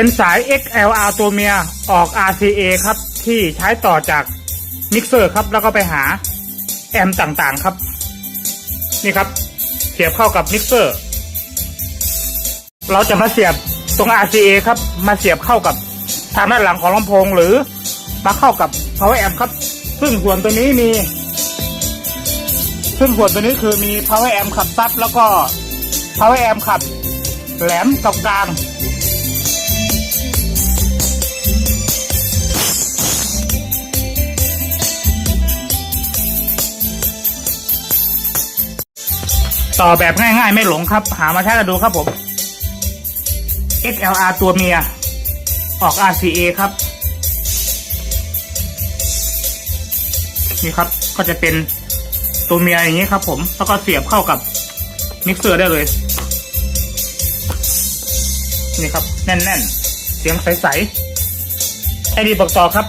เป็นสาย XLR ตัวเมียออก RCA ครับ ที่ใช้ต่อจากมิกเซอร์ครับ แล้วก็ไปหาแอมต่างๆครับ นี่ครับ เสียบเข้ากับมิกเซอร์ เราจะมาเสียบตรง RCA ครับ มาเสียบเข้ากับทางด้านหลังของลำโพงหรือมาเข้ากับ power amp ครับ ซึ่งส่วนตัวนี้มี ซึ่งส่วนตัวนี้คือมี power amp ขับซับแล้วก็ power amp ขับแหลมกับกลาง ต่อแบบง่ายๆ ไม่หลงครับ หามาใช้กันดูครับผม XLR ตัวเมีย ออก RCA ครับ นี่ครับก็จะเป็นตัวเมียอย่างนี้ครับผม แล้วก็เสียบเข้ากับมิกเซอร์ได้เลย นี่ครับ แน่น ๆ เสียงใส ๆ ไอดีบอกต่อครับ